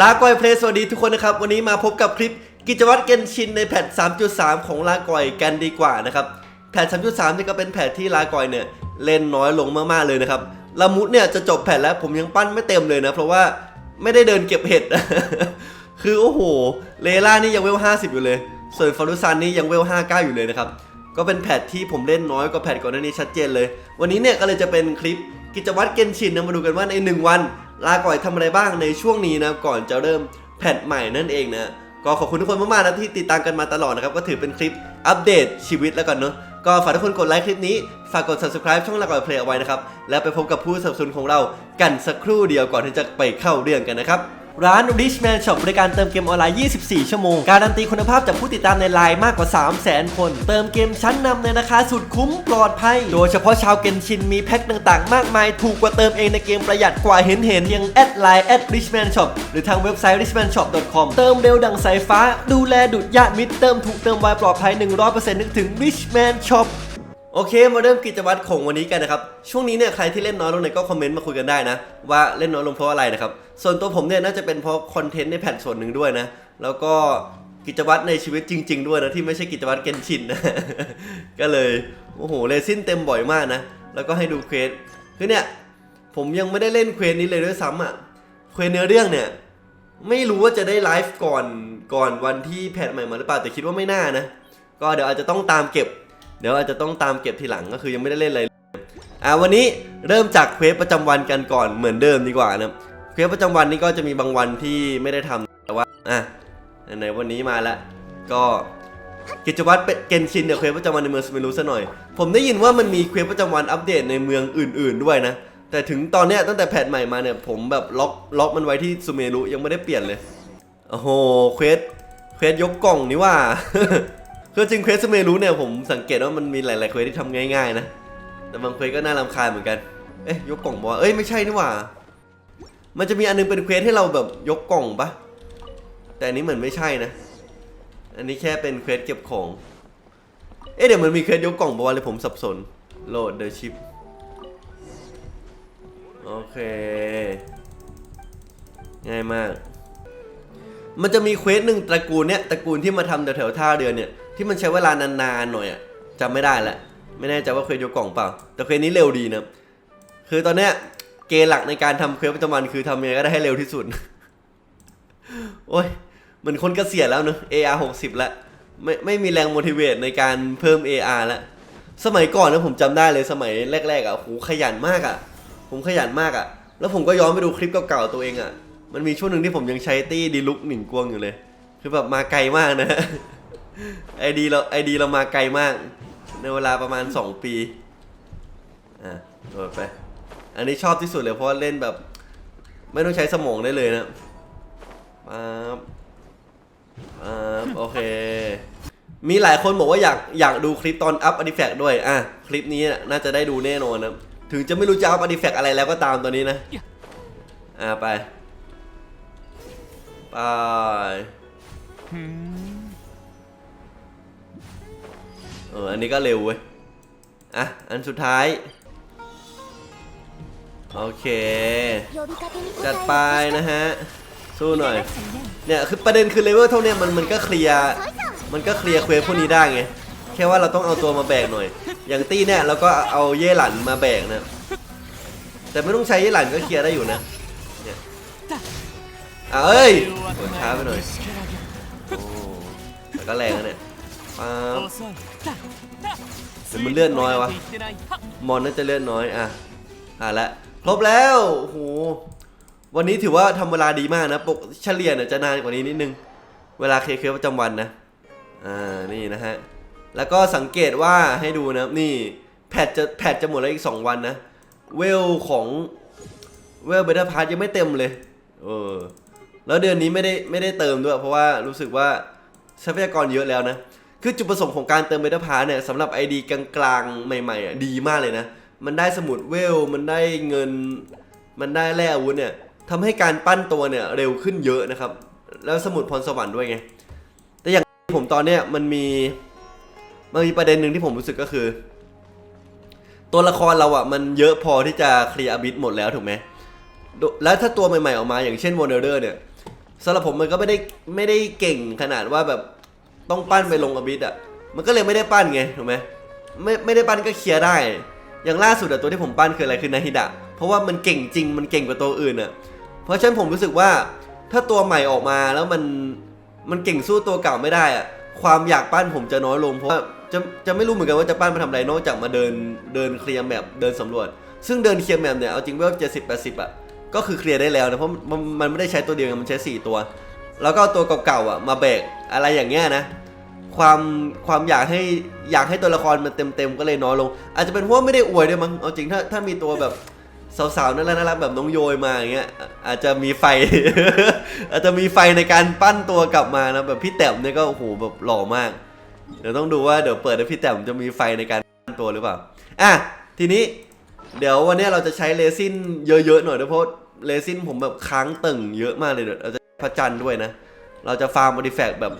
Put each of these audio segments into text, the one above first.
ลาก่อยเพลสวัสดีทุกคนนะครับ วันนี้มาพบกับคลิปกิจวัตรเกนชินในแพท 3.3 ของลาก่อยกันดีกว่านะครับ แพท 3.3นี่ก็เป็นแพทที่ลาก่อยเนี่ยเล่นน้อยลงมากๆเลยนะครับละมุดเนี่ยจะจบแพทแล้วผมยังปั้นไม่เต็มเลยนะ เพราะว่าไม่ได้เดินเก็บเห็ด คือโอ้โห เลล่านี่ยังเวล 50 อยู่เลย ส่วนฟารุซันนี่ยังเวล 59 อยู่เลยนะครับ ก็เป็นแพทที่ผมเล่นน้อยกว่าแพทก่อนหน้านี้ชัดเจนเลย วันนี้เนี่ยก็เลยจะเป็นคลิปกิจวัตรเกนชินนะมาดูกันว่าใน 1 วัน ลาก่อยทำอะไรบ้างในช่วงนี้นะก่อนจะเริ่มแพทใหม่นั่นเองนะก็ขอบคุณทุกคนมากๆนะที่ติดตามกันมาตลอดนะครับก็ถือเป็นคลิปอัปเดตชีวิตแล้วกันเนาะก็ฝากทุกคนกดไลค์คลิปนี้ฝากกด subscribe ช่องลาก่อยเพลย์เอาไว้นะครับแล้วไปพบกับผู้สนับสนุนของเรากันสักครู่เดียวก่อนที่จะไปเข้าเรื่องกันนะครับ ร้าน Richman Shop บริการเติมเกมออนไลน์ 24 ชั่วโมง การันตีคุณภาพจากผู้ติดตามในไลน์มากกว่า 300,000 คน เติมเกมชั้นนำในราคาสุดคุ้มปลอดภัย โดยเฉพาะชาวเกนชินมีแพ็คต่างๆ มากมาย ถูกกว่าเติมเองในเกมประหยัดกว่าเห็นเห็นยังแอดไลน์แอด Richman Shop หรือทางเว็บไซต์ richmanshop.com เติมเร็วดังสายฟ้า ดูแลดุดญามิตรเติมถูกเติมไวปลอดภัย 100%นึกถึง Richman Shop โอเค มาเริ่มกิจวัตรของวันนี้กันนะครับ ช่วงนี้เนี่ยใครที่เล่นน้อยลงเนี่ยก็คอมเมนต์มาคุยกันได้นะ ว่าเล่นน้อยลงเพราะอะไรนะครับ ส่วนตัวผมเนี่ยน่าจะเป็นเพราะคอนเทนต์ในแผ่นส่วนหนึ่งด้วยนะ แล้วก็กิจวัตรในชีวิตจริง ๆ ด้วยนะที่ไม่ใช่กิจวัตรเกนชินนะ ก็เลยโอ้โหเลซินเต็มบ่อยมากนะ แล้วก็ให้ดูเควสคือเนี่ยผมยังไม่ได้เล่นเควสนี้เลยด้วยซ้ำอะเควสเนื้อเรื่องเนี่ยไม่รู้ว่าจะได้ไลฟ์ก่อนก่อนวันที่แพทใหม่มาหรือเปล่าแต่คิดว่าไม่น่านะ ก็เดี๋ยวอาจจะต้องตามเก็บ เดี๋ยวอาจจะต้องตามเก็บทีหลังก็คือยังไม่ได้เล่นอะไรเลยอ่าวันนี้เริ่มจากเควสประจำวันกันก่อนเหมือนเดิมดีกว่านะ เควสประจำวันนี่ก็จะมีบางวันที่ไม่ได้ทำแต่ว่าอะไหนวันนี้มาแล้วก็กิจวัตรเป็นเกนชินเดี๋ยวเควสประจำวันในเมืองสมิรูซะหน่อย ผมได้ยินว่ามันมีเควสประจำวันอัปเดตในเมืองอื่น ๆด้วยนะ แต่ถึงตอนเนี้ยตั้งแต่แพทใหม่มาเนี่ยผมแบบล็อกล็อกมันไว้ที่ซูเมรุยังไม่ได้เปลี่ยนเลย โอ้โหเควสเควสยกกล่องนี่ว่าคือจริงเควสเมรู้เนี่ยผมสังเกตว่ามันมีหลาย ๆเควสที่ทำง่าย ๆ นะ แต่บางเควสก็น่ารำคาญเหมือนกัน เอ๊ะยกกล่องบอกว่าเอ้ยไม่ใช่นี่ว่า มันจะมีอันนึงเป็นเควสให้เราแบบยกกล่องปะแต่อันนี้เหมือนไม่ใช่นะ อันนี้แค่เป็นเควสเก็บของ เอ๊ะเดี๋ยวมันมีเควสยกกล่องบอกว่าเลยผมสับสนโหลดเดอะชิปโอเค ง่ายมาก มันจะมีเควสหนึ่งตระกูลเนี่ยตระกูลที่มาทำแถวๆท่าเรือเนี่ยที่มันใช้เวลานานๆหน่อยอะจำไม่ได้ละไม่แน่ใจว่าเควสยกกล่องเปล่า แต่เควสนี้เร็วดีนะคือตอนเนี้ย เกณฑ์หลักในการทำเควสประจำวันคือทำยังไงก็ได้ให้เร็วที่สุด โอ้ยเหมือนคนเกษียณแล้วเนอะ AR 60แล้วไม่ไม่มีแรง motivate ในการเพิ่ม AR แล้วสมัยก่อนนะผมจำได้เลยสมัยแรก ๆอะโหขยันมากอะ ผมขยันมากอะ แล้วผมก็ย้อนไปดูคลิปเก่าๆตัวเองอะ มันมีช่วงหนึ่งที่ผมยังใช้ตี้ดีลุกหนิงกวงอยู่เลย คือแบบมาไกลมากนะไอดีเราไอดีเรามาไกลมาก ในเวลาประมาณ 2 ปี อะโดดไป อันนี้ชอบที่สุดเลยเพราะว่าเล่นแบบ ไม่ต้องใช้สมองได้เลยนะป๊าบป๊าบโอเค มีหลายคนบอกว่าอยากอยากดูคลิปตอนอัพอ r t ิแฟกด้วย อะ คลิปนี้น่าจะได้ดูแน่นอนนะ ถึงจะไม่รู้จะอัพอ r t ิแฟกอะไรแล้วก็ตามตัวนี้นะ อะไป ไปเอออันนี้ก็เร็วเว้ย อะ อันสุดท้าย โอเค จัดไปนะฮะ สู้หน่อย เนี่ยคือประเด็นคือเลเวลเท่าเนี้ยมันมันก็เคลียร์ มันก็เคลียร์เควสพวกนี้ได้ไง แค่ว่าเราต้องเอาตัวมาแบกหน่อย อย่างตี้เนี่ยเราก็เอาเย่หลันมาแบกนะ แต่ไม่ต้องใช้เย่หลันก็เคลียร์ได้อยู่นะ เนี่ยอะเอ้ยกดช้าไปหน่อย โอ้แต่ก็แรงนะเนี่ยป๊าบเดี๋ยวมันเลื่อนน้อยวะ มอนน่าจะเลื่อนน้อย อะอะละ ครบแล้วโอ้โหวันนี้ถือว่าทำเวลาดีมากนะปกเฉลี่ยเนี่ยจะนานกว่านี้นิดนึง เวลาเคเคประจำวันนะอ่านี่นะฮะแล้วก็สังเกตว่าให้ดูนะนี่แพทจะแพทจะหมดแล้วอีก 2 วันนะเวลของเวลเบต้าพาร์ยังไม่เต็มเลยเออแล้วเดือนนี้ไม่ได้ไม่ได้เติมด้วย เพราะว่ารู้สึกว่าทรัพยากรเยอะแล้วนะ คือจุดประสงค์ของการเติมเบต้าพาร์เนี่ยสำหรับ ID กลางๆ ใหม่ๆอะดีมากเลยนะ มันได้สมุดเวล มันได้เงิน มันได้แร่อาวุธเนี่ยทำให้การปั้นตัวเนี่ยเร็วขึ้นเยอะนะครับ แล้วสมุดพรสวรรค์ด้วยไง แต่อย่างผมตอนเนี้ยมันมีมันมีประเด็นหนึ่งที่ผมรู้สึกก็คือ ตัวละครเราอะมันเยอะพอที่จะเคลียร์อบิทหมดแล้วถูกไหมแล้วถ้าตัวใหม่ๆออกมาอย่างเช่นวอร์เนอร์เนี่ยสำหรับผมมันก็ไม่ได้ไม่ได้เก่งขนาดว่าแบบต้องปั้นไปลงอบิดอะ มันก็เลยไม่ได้ปั้นไงถูกไหมไม่ไม่ได้ปั้นก็เคลียร์ได้ อย่างล่าสุดอะตัวที่ผมปั้นคืออะไรคือนาฮิดะเพราะว่ามันเก่งจริงมันเก่งกว่าตัวอื่นอะเพราะฉะนั้นผมรู้สึกว่าถ้าตัวใหม่ออกมาแล้วมันมันเก่งสู้ตัวเก่าไม่ได้อะความอยากปั้นผมจะน้อยลงเพราะว่าจะจะไม่รู้เหมือนกันว่าจะปั้นมาทำอะไรนอกจากมาเดินเดินเคลียร์แมปเดินสำรวจ ซึ่งเดินเคลียร์แมปเนี่ยเอาจริงเวลเจ็ดสิบแปดสิบอะก็คือเคลียร์ได้แล้วนะเพราะมันมันไม่ได้ใช้ตัวเดียวงมันใช้สี่ตัว แล้วก็ตัวเก่าๆอะมาแบกอะไรอย่างเงี้ยนะ ความความอยากให้อยากให้ตัวละครมันเต็มๆก็เลยน้อยลง อาจจะเป็นเพราะไม่ได้อวยด้วยมั้งเอาจริงถ้าถ้ามีตัวแบบสาวๆน่ารักน่ารักแบบน้องโยยมาอย่างเงี้ยอาจจะมีไฟ อาจจะมีไฟในการปั้นตัวกลับมานะแบบพี่แต้มเนี่ยก็โอ้โหแบบหล่อมาก เดี๋ยวต้องดูว่าเดี๋ยวเปิดแล้วพี่แต้มจะมีไฟในการปั้นตัวหรือเปล่าอะทีนี้เดี๋ยววันนี้เราจะใช้เรซินเยอะๆหน่อยด้วยเพราะเรซินผมแบบค้างตึงเยอะมากเลยเดี๋ยวเราจะพระจันทร์ด้วยนะ เราจะฟาร์มอดิแฟกแบบ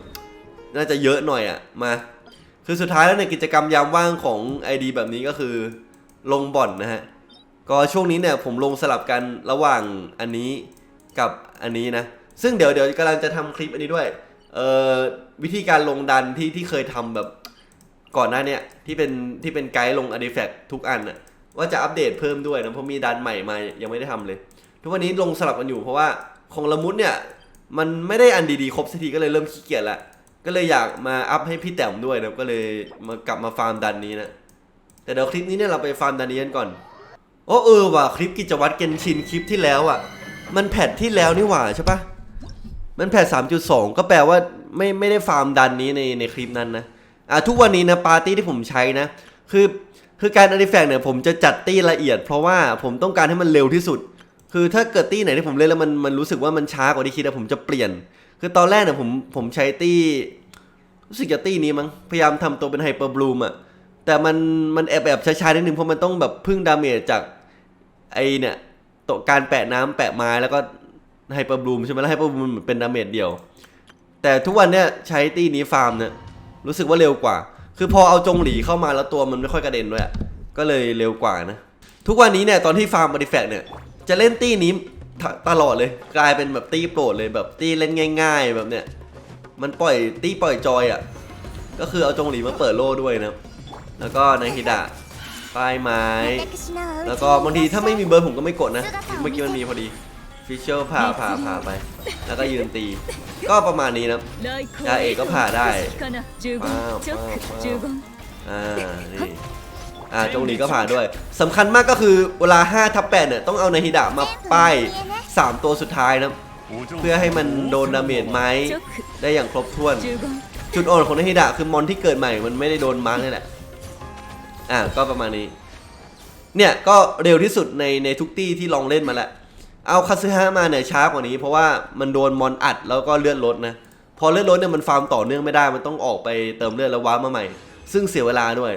น่าจะเยอะหน่อยอะ่ะมาคือสุดท้ายแล้วในกิจกรรมยามว่างของ ID แบบนี้ก็คือลงบ่อนนะฮะ ก็ช่วงนี้เนี่ยผมลงสลับกันระหว่างอันนี้กับอันนี้นะ ซึ่งเดี๋ยวเดี๋ยวกำลังจะทำคลิปอันนี้ด้วย เอ่อวิธีการลงดันที่ที่เคยทำแบบก่อนหน้าเนี่ยที่เป็นที่เป็นไกด์ลง artifact ทุกอันน่ะว่าจะอัปเดตเพิ่มด้วยนะเพราะมีดันใหม่มายังไม่ได้ทำเลย ทุกวันนี้ลงสลับกันอยู่เพราะว่าของละมุดเนี่ยมันไม่ได้อันดีๆครบสักทีก็เลยเริ่มขี้เกียจละ ก็เลยอยากมาอัพให้พี่แต้มด้วยนะก็เลยมากลับมาฟาร์มดันนี้นะ แต่เดี๋ยวคลิปนี้เนี่ยเราไปฟาร์มดันนี้กันก่อนโอ้เออว่ะคลิปกิจวัตรเกนชินคลิปที่แล้วอะ มันแพทที่แล้วนี่หว่าใช่ปะมันแพท3.2ก็แปลว่าไม่ไม่ได้ฟาร์มดันนี้ในในคลิปนั้นนะอะทุกวันนี้นะปาร์ตี้ที่ผมใช้นะ คือคือการอาร์ติแฟกต์เนี่ยผมจะจัดตี้ละเอียด เพราะว่าผมต้องการให้มันเร็วที่สุด คือถ้าเกิดตี้ไหนที่ผมเล่นแล้วมันมันรู้สึกว่ามันช้ากว่าที่คิดอะผมจะเปลี่ยน คือตอนแรกเนี่ยผมผมใช้ตี้รู้สึกจะตี้นี้มั้งพยายามทำตัวเป็นไฮเปอร์บลูมอะแต่มันมันแอบแอบช้าๆนิดนึงเพราะมันต้องแบบพึ่งดาเมจจากไอเนี่ยตการแปะน้ำแปะไม้แล้วก็ไฮเปอร์บลูมใช่ไหมแล้วไฮเปอร์บลูมเป็นดาเมจเดียว แต่ทุกวันเนี่ยใช้ตี้นี้ฟาร์มเนี่ยรู้สึกว่าเร็วกว่า คือพอเอาจงหลีเข้ามาแล้วตัวมันไม่ค่อยกระเด็นด้วยก็เลยเร็วกว่านะ ทุกวันนี้เนี่ยตอนที่ฟาร์มบอดิแฟกเนี่ยจะเล่นตี้นี้ ตตลอดเลย กลายเป็นแบบตี้โปรดเลยแบบตี้เล่นง่าย ๆ แบบเนี้ยมันปล่อยตี้ปล่อยจอยอะก็คือเอาจงหลีมาเปิดโล่ด้วยนะแล้วก็ในฮิดะป้ายไม้ แล้วก็บางทีถ้าไม่มีเบอร์ผมก็ไม่กดนะ เมื่อกี้มันมีพอดีฟิชเชอร์ผ่าผ่าผ่าไป แล้วก็ยืนตี ก็ประมาณนี้นะยาเอกก็ผ่าได้ป้าวป้าป้าววป้าวป้าวอ่านี่ อ่าจงหลีก็ผ่านด้วยสำคัญมากก็คือเวลา5ทับ8เนี่ยต้องเอาในฮิดะมาป้าย 3 ตัวสุดท้ายนะเพื่อให้มันโดนดาเมจไหมได้อย่างครบถ้วน จุดอ่อนของในฮิดะคือมอนที่เกิดใหม่มันไม่ได้โดนมาร์กนี่แหละอ่าก็ประมาณนี้ เนี่ยก็เร็วที่สุดในในทุกตี้ที่ลองเล่นมาแล้วเอาคาซึฮะมาเนี่ยช้ากว่านี้ เพราะว่ามันโดนมอนอัดแล้วก็เลือดลดนะพอเลือดลดเนี่ยมันฟาร์มต่อเนื่องไม่ได้มันต้องออกไปเติมเลือดแล้วว้ามาใหม่ ซึ่งเสียเวลาด้วย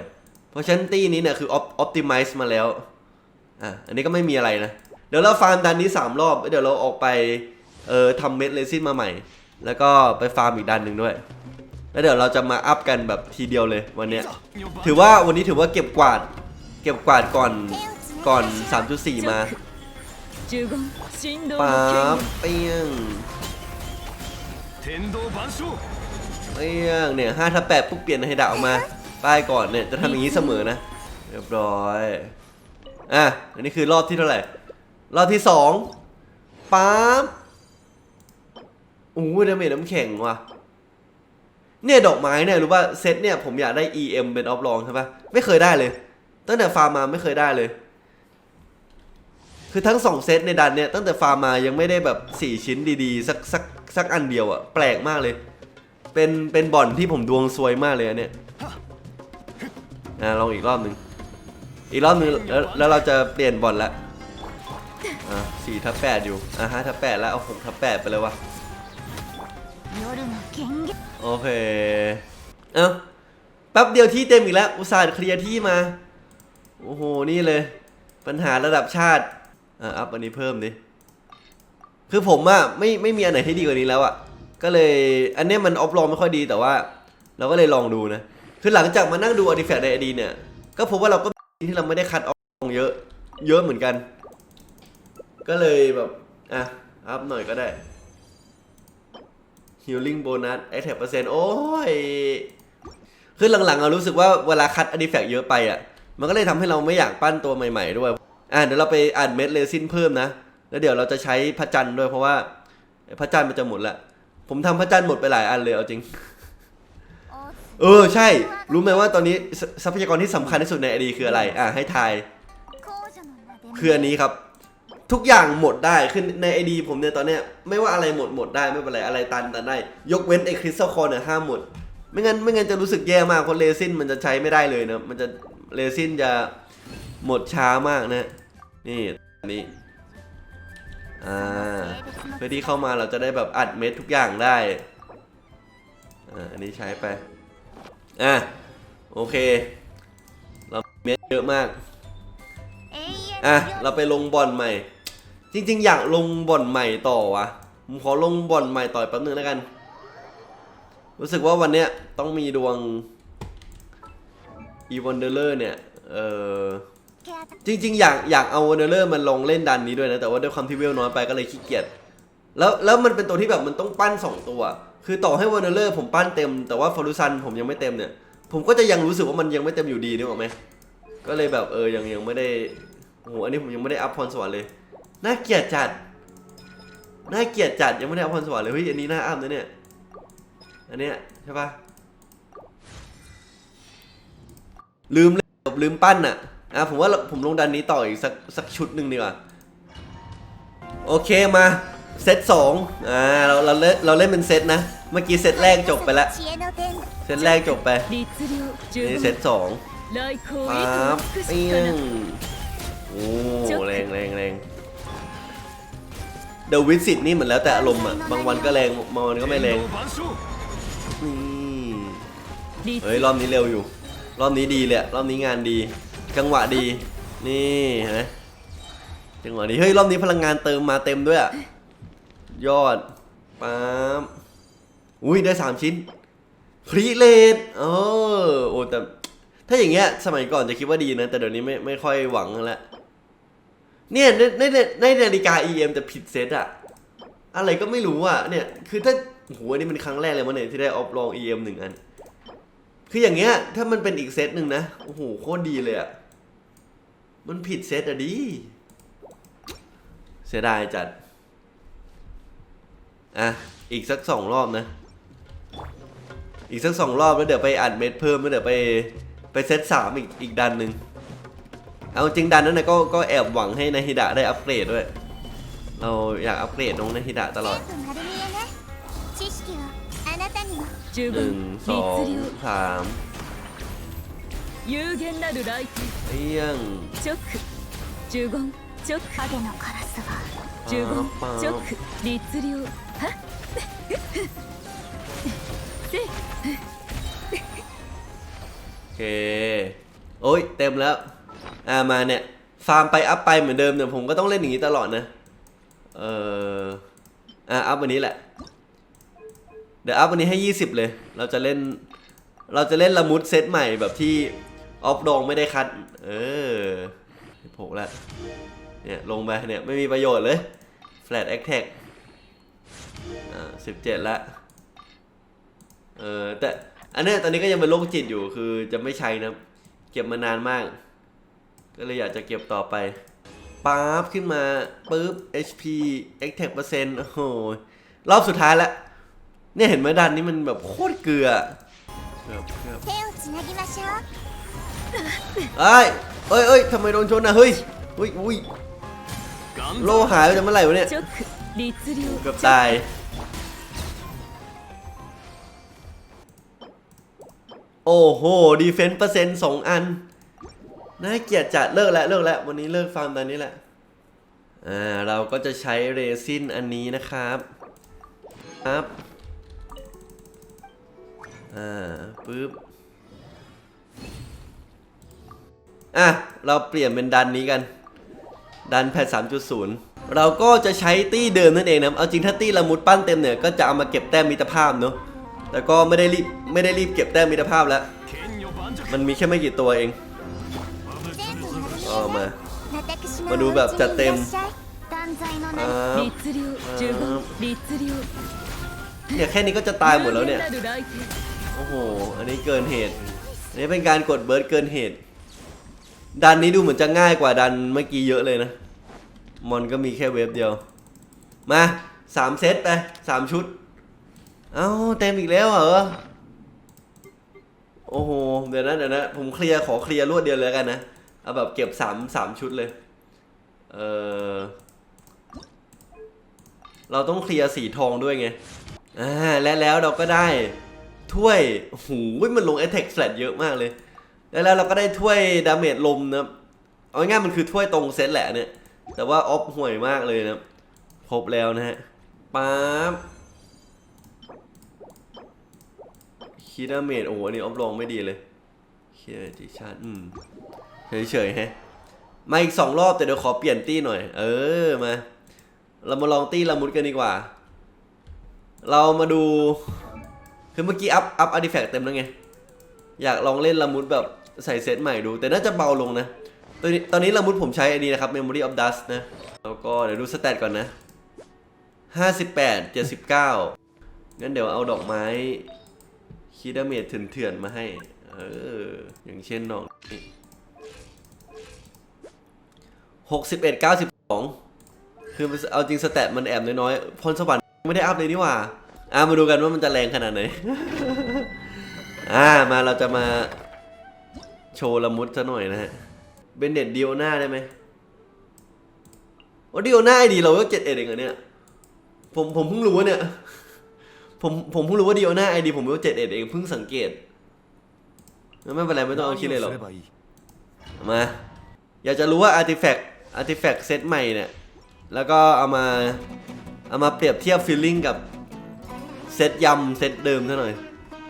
เพราะฉันตี้นี้เนี่ยคือออปติมิซ์มาแล้ว อะ อันนี้ก็ไม่มีอะไรนะ เดี๋ยวเราฟาร์มดันนี้ 3 รอบ เดี๋ยวเราออกไป เอ่อทำเม็ดเลซินมาใหม่ แล้วก็ไปฟาร์มอีกดันหนึ่งด้วย แล้วเดี๋ยวเราจะมาอัพกันแบบทีเดียวเลยวันเนี้ย ถือว่าวันนี้ถือว่าเก็บกวาด เก็บกวาดก่อนก่อน 3.4 มาป๊าบเปี้ยงเปี้ยงเนี่ยห้าทับแปดปุ๊บเปลี่ยนไฮดะออกมา ป้ายก่อนเนี่ยจะทำอย่างนี้เสมอนะ เรียบร้อย อะ อันนี้คือรอบที่เท่าไหร่ รอบที่สองปั๊บโอู้ดาเมจน้ำแข็งว่ะ เนี่ยดอกไม้เนี่ยรู้ป่ะเซตเนี่ยผมอยากได้ EM เป็นออฟลองใช่ปะไม่เคยได้เลย ตั้งแต่ฟาร์มมาไม่เคยได้เลย คือทั้งสองเซตในดันเนี่ยตั้งแต่ฟาร์มมายังไม่ได้แบบสี่ชิ้นดีๆ สักสักสักอันเดียวอะแปลกมากเลย เป็นเป็นบ่อนที่ผมดวงซวยมากเลยอันเนี่ย อะลองอีกรอบหนึ่งอีกรอบหนึ่งแล้วแล้วเราจะเปลี่ยนบ่อนละอะสี่ทับแปดอยู่อะห้าทับแปดแล้วเอาหกทับแปดไปเลยวะโอเคเอ้าแป๊บเดียวที่เต็มอีกแล้ว อุตส่าห์เคลียร์ที่มา โอ้โห นี่เลย ปัญหาระดับชาติ อะอัพอันนี้เพิ่มดิ คือผมอะไม่ไม่มีอันไหนที่ดีกว่านี้แล้วอะก็เลยอันเนี้ยมันออฟลองไม่ค่อยดีแต่ว่า เราก็เลยลองดูนะ คือหลังจากมานั่งดูอาร์ติแฟกในอดีเนี่ย ก็พบว่าเราก็ที่เราไม่ได้คัดออฟลองเยอะ เยอะเหมือนกัน ก็เลยแบบ อะ อัพหน่อยก็ได้ healing bonus a t t a c เปอร์เซ็นต์โอ้ย คือหลังๆเรารู้สึกว่าเวลาคัดอ r t ิแฟกเยอะไปอะ มันก็เลยทำให้เราไม่อยากปั้นตัวใหม่ ๆ ด้วย อะเดี๋ยวเราไปอ่านเม็ดเลซินเพิ่มนะ แล้วเดี๋ยวเราจะใช้พระจันทร์ด้วยเพราะว่าพระจันทร์มันจะหมดละ ผมทำพระจันทร์หมดไปหลายอันเลยเอาจริง เออใช่ รู้ไหมว่าตอนนี้ทรัทรัพยากรที่สำคัญที่สุดในอดีคืออะไร อะให้ทาย คืออันนี้ครับ ทุกอย่างหมดได้คือในไอดีผมเนี่ยตอนเนี้ยไม่ว่าอะไรหมดหมดได้ไม่เป็นไรอะไรตันตันได้ ยกเว้นไอคริสตัลคอร์เนี่ยห้ามหมด ไม่งั้นไม่งั้นจะรู้สึกแย่มากเพราะเรซินมันจะใช้ไม่ได้เลยนะมันจะเรซินจะหมดช้ามากนะนี่อันนี้อ่าเพื่อที่เข้ามาเราจะได้แบบอัดเม็ดทุกอย่างได้อ่าอันนี้ใช้ไป อะ โอเค เราเม็ดเยอะมาก อะ เราไปลงบอลใหม่ จริง ๆ อยากลงบอลใหม่ต่อวะผมขอลงบอลใหม่ต่ออีกแป๊บนึงแล้วกัน รู้สึกว่าวันเนี้ยต้องมีดวงอีวอนเดอร์เนี่ย เออจริง ๆ อยากอยากเอาวอนเดอร์มันลงเล่นดันนี้ด้วยนะ แต่ว่าด้วยความที่เวลน้อยไปก็เลยขี้เกียจแล้วแล้วมันเป็นตัวที่แบบมันต้องปั้น2ตัว คือต่อให้วอนเดอร์ผมปั้นเต็ม แต่ว่าฟอรูซันผมยังไม่เต็มเนี่ย ผมก็จะยังรู้สึกว่ามันยังไม่เต็มอยู่ดีนึกออกไหมก็เลยแบบเออยังยังไม่ได้โอ้โหอันนี้ผมยังไม่ได้อัพพรสวรรค์เลยน่าเกลียดจัดน่าเกลียดจัดยังไม่ได้อัพพรสวรรค์เลยเฮ้ยอันนี้น่าอัพนะเนี่ยอันเนี้ยใช่ปะลืมเลยลืมปั้นอะอะผมว่าผมลงดันนี้ต่ออีกสักสักชุดหนึ่งดีกว่าโอเคมา เซตสองอ่าเราเราเล่นเราเล่นเป็นเซตนะ เมื่อกี้เซตแรกจบไปแล้ว เซตแรกจบไปนี่เซตสองปั๊บปิ้งโอ้แรงแรงแรงเดวิสิตนี่เหมือนแล้วแต่อารมณ์อะ บางวันก็แรง บางวันก็ไม่แรง นี่ เฮ้ย รอบนี้เร็วอยู่ รอบนี้ดีเลยะรอบนี้งานดี จังหวะดี นี่เห็จังหวะดี เฮ้ย รอบนี้พลังงานเติมมาเต็มด้วยอะ ยอดปั๊มอุ้ยได้สามชิ้นพรีเลดเออโอ้แต่ถ้าอย่างเงี้ยสมัยก่อนจะคิดว่าดีนะ แต่เดี๋ยวนี้ไม่ไม่ค่อยหวังแล้วเนี่ยในในในในนาฬิกา EM แต่ผิดเซตอะอะไรก็ไม่รู้อะเนี่ย คือถ้าโหอันนี้เป็นครั้งแรกเลยมั้งเนี่ยที่ได้ออฟลอง EM หนึ่งอัน คืออย่างเงี้ย ถ้ามันเป็นอีกเซตหนึ่งนะ โอ้โหโคตรดีเลยอะมันผิดเซตอะดิเสียดายจัด อ่ะ อีกสักสองรอบนะ อีกสักสองรอบแล้วเดี๋ยวไปอัดเม็ดเพิ่มแล้วเดี๋ยวไปไปเซตสามอีกอีกดันหนึ่งเอาจริงดันนั้นนะก็ก็แอบหวังให้นาฮิดะได้อัปเกรดด้วย เราอยากอัปเกรดน้องนาฮิดะตลอด 知識はあなたにも十 หนึ่ง 分 สอง 律令 สาม 有限なる来 เอี้ยง 店直呪言直影のカラスは呪言パー直律令はっせ โอเค โอ้ยเต็มแล้ว อ่ามาเนี่ย ฟาร์มไปอัพไปเหมือนเดิมเนี่ยผมก็ต้องเล่นอย่างนี้ตลอดนะ เอออ่าอัพวันนี้แหละ เดี๋ยวอัพวันนี้ให้ 20 เลย เราจะเล่น เราจะเล่นละมุดเซตใหม่แบบที่ออฟดองไม่ได้คัด เออโผล่ละเนี่ยลงไปเนี่ยไม่มีประโยชน์เลย flat attack อ่ อสิบเจ็ดละเออแต่อันนี้ตอนนี้ก็ยังเป็นโรคจิตอยู่คือจะไม่ใช้นะ เก็บมานานมาก ก็เลยอยากจะเก็บต่อไปปั๊บขึ้นมาปุ๊บ HP x t e c เปอร์เซ็นต์โอ้โห รอบสุดท้ายแล้ว เนี่ยเห็นไหมดันนี้มันแบบโคตรเกลือเกือบเกือบเอ้ยเอ้ยเอ้ยทำไมโดนชนอะ เฮ้ยอุ้ยอุ้ยโลหายไปเมื่อไหร่วะเนี่ย เกือบตาย โอ้โหดีเฟนต์เปอร์เซ็นต์สองอัน น่าเกลียดจัดเลิกแล้วเลิกแล้ววันนี้เลิกฟาร์มตอนนี้แหละ อ่า เราก็จะใช้เรซินอันนี้นะครับ ครับ อ่าปึ๊บ อะ เราเปลี่ยนเป็นดันนี้กัน ดันแพท3.0เราก็จะใช้ตี้เดิมนั่นเองนะ เอาจริงถ้าตี้ละมุดปั้นเต็มเนี่ย ก็จะเอามาเก็บแต้มมิตรภาพเนาะ แต่ก็ไม่ได้รีบไม่ได้รีบเก็บแต้มมิตรภาพแล้ว มันมีแค่ไม่กี่ตัวเองออมา มาดูแบบจัดเต็มเนี่ยแค่นี้ก็จะตายหมดแล้วเนี่ย โอ้โห อันนี้เกินเหตุ อันนี้เป็นการกดเบิร์ดเกินเหตุ ดันนี้ดูเหมือนจะง่ายกว่าดันเมื่อกี้เยอะเลยนะ มอนก็มีแค่เวฟเดียว มาสามเซตไปสามชุด เอ้าเต็มอีกแล้วเหรอ โอ้โห เดี๋ยวนะเดี๋ยวนะผมเคลียร์ขอเคลียร์รวดเดียวเลยกันนะ เอาแบบเก็บสามสามชุดเลย เออเราต้องเคลียร์สีทองด้วยไง อ่า และแล้วเราก็ได้ ถ้วยโอ้โหมันลง Attack Flat เยอะมากเลย แล้วแล้วเราก็ได้ถ้วยดาเมจลมนะเอาง่ายมันคือถ้วยตรงเซตแหละเนี่ย แต่ว่าออฟห่วยมากเลยนะ ครับครบแล้วนะฮะ ป๊าบ คีดาเมจโอ้โหอันนี้ออฟลองไม่ดีเลยเคีดาจิชาอืมเฉยๆฮะมาอีกสองรอบแต่เดี๋ยวขอเปลี่ยนตี้หน่อย เออมา เรามาลองตี้ละมุดกันดีกว่า เรามาดู คือเมื่อกี้อัพอัพอาร์ติแฟกต์เต็มแล้วไง อยากลองเล่นละมุดแบบใส่เซตใหม่ดู แต่น่าจะเบาลงนะ ตอนนี้ตอนนี้ละมุดผมใช้อ้นี้นะครับ Memory of Dust นะ แล้วก็เดี๋ยวดูสแตทก่อนนะ 58 79 งั้นเดี๋ยวเอาดอกไม้ คีดาเมจเถื่อนๆมาให้ เออ อย่างเช่นดองหกนี้61 92คือเอาจริงสแตทมันแอบน้อยๆพรสวรรค์ไม่ได้อัพเลยนี่หว่า อ่ามาดูกันว่ามันจะแรงขนาดไหน อ่ามาเราจะมาโชว์ละมุดซะหน่อยนะฮะ เบนเน็ตดิโอนาได้ไหมโอ้ดิโอนาดีเราก็เจ็ดเอ็ดเองเหรอเนี่ย ผมผมเพิ่งรู้เนี่ย ผมผมเพิ่งรู้ว่าดีโอน่าไอดีผมเลเวเจ็ดเอ็ดเองเพิ่งสังเกตแล้วไม่เป็นไรไม่ต้องเอาคิดเลยหรอกมา อยากจะรู้ว่าอาร์ติแฟกต์อาร์ติแฟกต์เซตใหม่เนี่ย แล้วก็เอามาเอามาเปรียบเทียบฟิลลิ่งกับเซตยำเซตเดิมซะหน่อย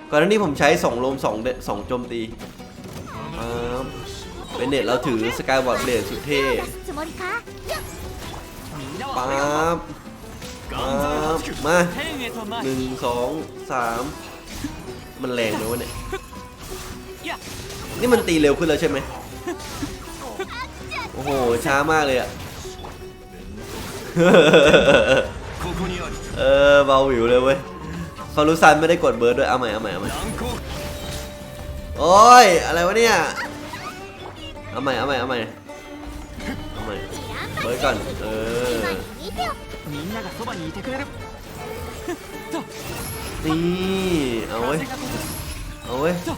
ก่อนหน้านี้ผมใช้สองลมสองสองโจมตีเป็นเน็ตเราถือสกายบอร์ดเบลดสุดเท่ปั๊บ ครับมาหนึ่งสองสามมันแรงไหมวะเนี่ย นี่มันตีเร็วขึ้นแล้วใช่ไหมโอ้โห ช้ามากเลยอะเออเบาหวิวเลยเว้ยฟารุซันไม่ได้กดเบิร์ดด้วย เอาใหม่เอาใหม่เอาใหม่โอ้ย อะไรวะเนี่ย เอาใหม่เอาใหม่เอาใหม่เอาใหม่เบิร์ดก่อน เออ みんながそばにいてくれる นี่ เอาเว้ย 風がこ เอาเว้ย そ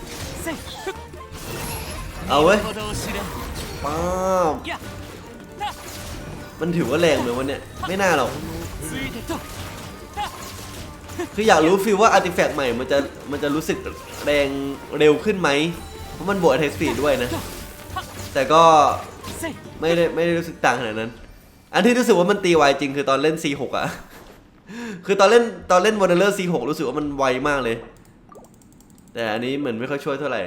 せい เอาเว้ย ほどを知れ ป้าบ いや มันถือว่าแรงไหมวะเนี่ย ไม่น่าหรอก ついてと คืออยากรู้ฟีลว่าอาร์ติแฟกต์ใหม่มันจะมันจะรู้สึกแรงเร็วขึ้นไหม เพราะมันบวกเทคสีด้วยนะ แต่ก็ せい ไม่ได้ไม่ได้รู้สึกต่างขนาดนั้น อันที่รู้สึกว่ามันตีไวจริงคือตอนเล่น C6 อะคือตอนเล่นตอนเล่น w a n d e r C6 รู้สึกว่ามันไวมากเลย แต่อันนี้เหมือนไม่ค่อยช่วยเท่าไหร่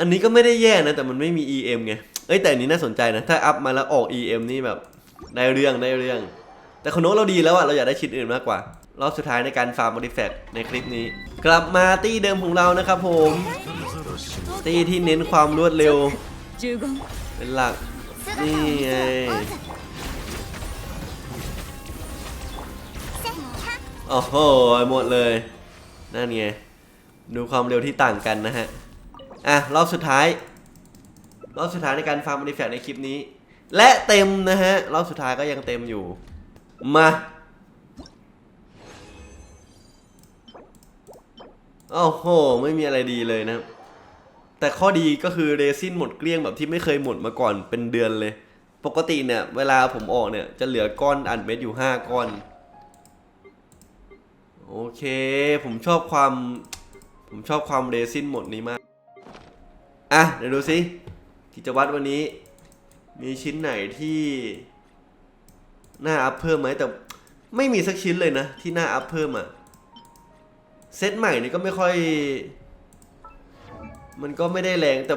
อันนี้ก็ไม่ได้แย่นะ แต่มันไม่มี EM ไง เอ้ยแต่อันนี้น่าสนใจนะ ถ้าอัพมาแล้วออก EM นี่แบบได้เรื่องได้เรื่อง แต่คนโน้เราดีแล้วอะเราอยากได้ชิ้นอื่นมากกว่า รอบสุดท้ายในการฟาร์มบริแฟกในคลิปนี้ กลับมาตีเดิมของเรานะครับผม ตีที่เน้นความรวดเร็ว เป็นหลัก นี่ไงโอ้โหหมดเลย นั่นไง ดูความเร็วที่ต่างกันนะฮะ อะ รอบสุดท้าย รอบสุดท้ายในการฟาร์มบริแฟกในคลิปนี้ และเต็มนะฮะ รอบสุดท้ายก็ยังเต็มอยู่ มา โอ้โห ไม่มีอะไรดีเลยนะ แต่ข้อดีก็คือเรซินหมดเกลี้ยงแบบที่ไม่เคยหมดมาก่อนเป็นเดือนเลย ปกติเนี่ย เวลาผมออกเนี่ย จะเหลือก้อนอันเม็ดอยู่ 5 ก้อน โอเค ผมชอบความ ผมชอบความเรซินหมดนี้มาก อะ เดี๋ยวดูสิกิจวัตรวันนี้ มีชิ้นไหนที่น่าอัพเพิ่มไหมแต่ไม่มีสักชิ้นเลยนะ ที่น่าอัพเพิ่มอะ เซตใหม่นี่ก็ไม่ค่อย มันก็ไม่ได้แรงแต่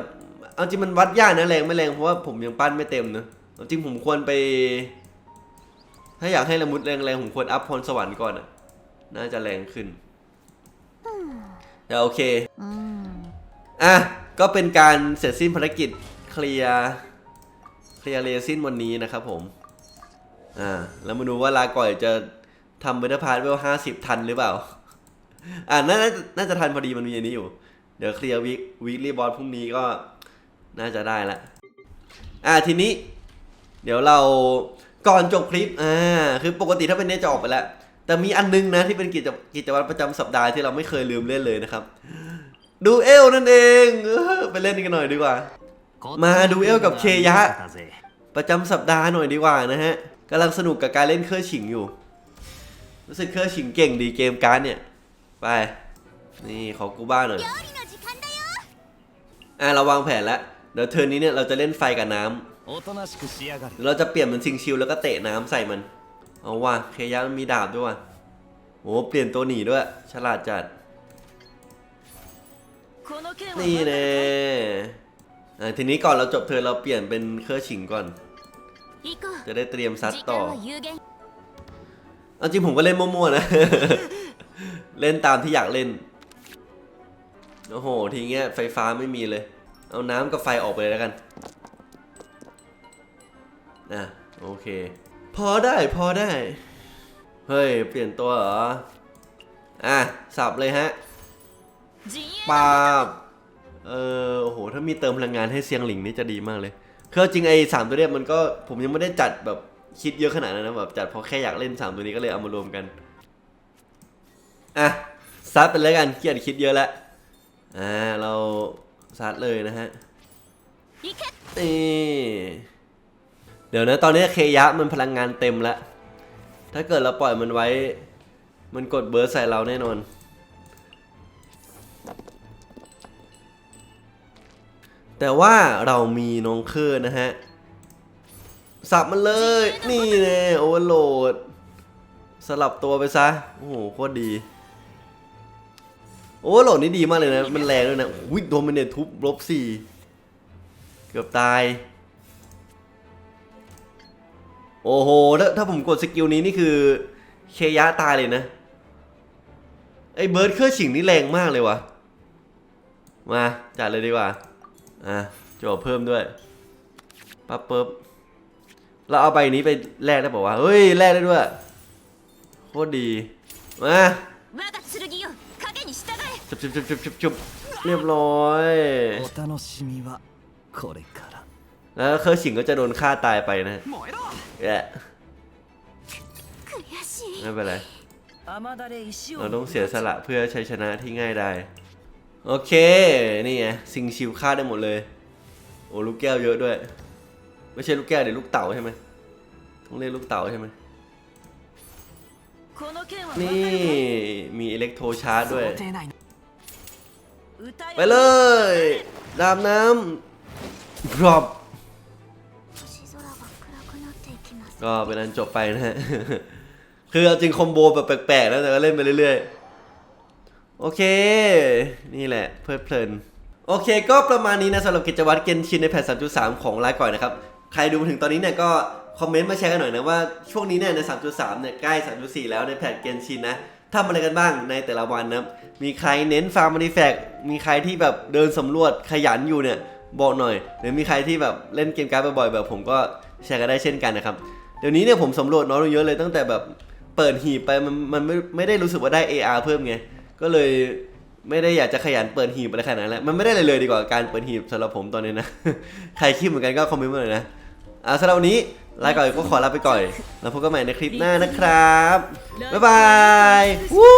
เอาจริงมันวัดยากนะแรงไม่แรงเพราะว่าผมยังปั้นไม่เต็มนะเอาจริงผมควรไป ถ้าอยากให้ละมุดแรงๆผมควรอัพพรสวรรค์ก่อนอะน่าจะแรงขึ้นแต่โอเคうんอะก็เป็นการเสร็จสิ้นภารกิจเคลียร์เคลียร์เรซินวันนี้นะครับผมอ่าแล้วมาดูว่าลาก่อยจะทำเบทพาร์ทเวลห้าสิบทันหรือเปล่า อ่าน่าน่าน่าจะทันพอดีมันมีอันนี้อยู่ เดี๋ยวเคลียร์วีวีคลีบอสพรุ่งนี้ก็น่าจะได้ละอ่าทีนี้ เดี๋ยวเราก่อนจบคลิปอ่าคือปกติถ้าเป็นเนี้ยจะออกไปแล้ว แต่มีอันนึงนะที่เป็นกิจกิจวัตรประจำสัปดาห์ที่เราไม่เคยลืมเล่นเลยนะครับ ดูเอลนั่นเองไปเล่นกันหน่อยดีกว่า มาดูเอลกับเคยะ ประจำสัปดาห์หน่อยดีกว่านะฮะกำลังสนุกกับการเล่นเครื่องฉิงอยู่ รู้สึกเครื่องฉิงเก่งดีเกมการ์ดเนี่ย ไป นี่ขอกูบ้านหน่อยอะเราวางแผนแล้วเดี๋ยวเทอร์นี้เนี่ยเราจะเล่นไฟกับน้ำเราจะเปลี่ยนเป็นชิงชิลแล้วก็เตะน้ำใส่มัน เอาว่ะเคยะมันมีดาบด้วยว่ะโอ้เปลี่ยนตัวหนีด้วย ฉลาดจัด นี่เน่ทีนี้ก่อนเราจบเธอเราเปลี่ยนเป็นเครื่องชิงก่อน จะได้เตรียมซัดต่อ เอาจริงผมก็เล่นมั่วๆนะ เล่นตามที่อยากเล่น โอ้โห ทีเงี้ยไฟฟ้าไม่มีเลย เอาน้ำกับไฟออกไปเลยแล้วกันอะโอเค พอได้พอได้ เฮ้ย เปลี่ยนตัวเหรอ อะ สับเลยฮะปาบเออโอ้โห ถ้ามีเติมพลังงานให้เซียงหลิงนี่จะดีมากเลยคือเอาจริงไอ้สามตัวเนี้ยมันก็ผมยังไม่ได้จัดแบบคิดเยอะขนาดนั้นนะแบบจัดเพราะแค่อยากเล่นสามตัวนี้ก็เลยเอามารวมกัน อะซัดไปเลยกันเกียดคิดเยอะแล้วอ่าเราซัดเลยนะฮะนี่เดี๋ยวนะตอนนี้เคยะมันพลังงานเต็มแล้วถ้าเกิดเราปล่อยมันไว้ มันกดเบิร์ใส่เราแน่นอน แต่ว่าเรามีน้องเคอร์นะฮะสับมันเลย นี่แน่โอเวอร์โหลด สลับตัวไปซะ โอ้โหโคตรดี โอ้โหโหลดนี่ดีมากเลยนะ มันแรงด้วยนะอุ้ยโดมันเนี่ยทุบลบสี่เกือบตาย โอ้โห ถ้าถ้าผมกดสกิลนี้นี่คือ เคยะตายเลยนะ ไอ้เบิร์ดเครื่องฉิงนี่แรงมากเลยวะมาจัดเลยดีกว่า อะจบเพิ่มด้วยปั๊บปิ๊บเราเอาใบนี้ไปแลกได้บอกว่าเฮ้ยแลกได้ด้วยโคตรดี มา จุบจุบจุบจุบจุบจุบเรียบร้อยแล้วเคอร์ชิงก็จะโดนฆ่าตายไปนะแย่ไม่เป็นไรเราต้องเสียสละเพื่อใช้ชนะที่ง่ายได้ โอเค นี่ไงสิงชิวฆ่าได้หมดเลย โอ้ลูกแก้วเยอะด้วย ไม่ใช่ลูกแก้วเดี๋ยวลูกเต่าใช่ไหมต้องเรียกลูกเต่าใช่ไหมนี่มีอิเล็กโทรชาร์จด้วย ไปเลยดามน้ำดรอปก็เป็นอันจบไปนะฮะ คือเอาจริงคอมโบแบบแปลกๆนะแต่ก็เล่นไปเรื่อยๆ โอเค นี่แหละ เพลิดเพลิน โอเค ก็ประมาณนี้นะสำหรับกิจวัตรเกนชินในแพท3.3 ของไลฟ์ก่อนนะครับ ใครดูมาถึงตอนนี้เนี่ยก็คอมเมนต์มาแชร์กันหน่อยนะว่าช่วงนี้เนี่ยใน 3.3 เนี่ยใกล้ 3.4 แล้วในแพทเกนชินนะ ทำอะไรกันบ้างในแต่ละวันนะมีใครเน้นฟาร์มมาริแฟกมีใครที่แบบเดินสำรวจขยันอยู่เนี่ยบอกหน่อย หรือมีใครที่แบบเล่นเกมการ์ดบ่อยๆแบบผมก็แชร์กันได้เช่นกันนะครับเดี๋ยวนี้เนี่ยผมสำรวจน้อยลงเยอะเลยตั้งแต่แบบเปิดหีบไปมันมันไม่ไม่ได้รู้สึกว่าได้ AR เพิ่มไงก็เลยไม่ได้อยากจะขยันเปิดหีบอะไรขนาดนั้นแล้วมันไม่ได้เลยเลยดีกว่าการเปิดหีบสำหรับผมตอนนี้นะ ใครคิดเหมือนกันก็คอมเมนต์มาเลยนะอ่าสำหรับวันนี้ ลาก่อนก็ขอลาไปก่อน แล้วพบกันใหม่ในคลิปหน้านะครับ บ๊ายบายวู้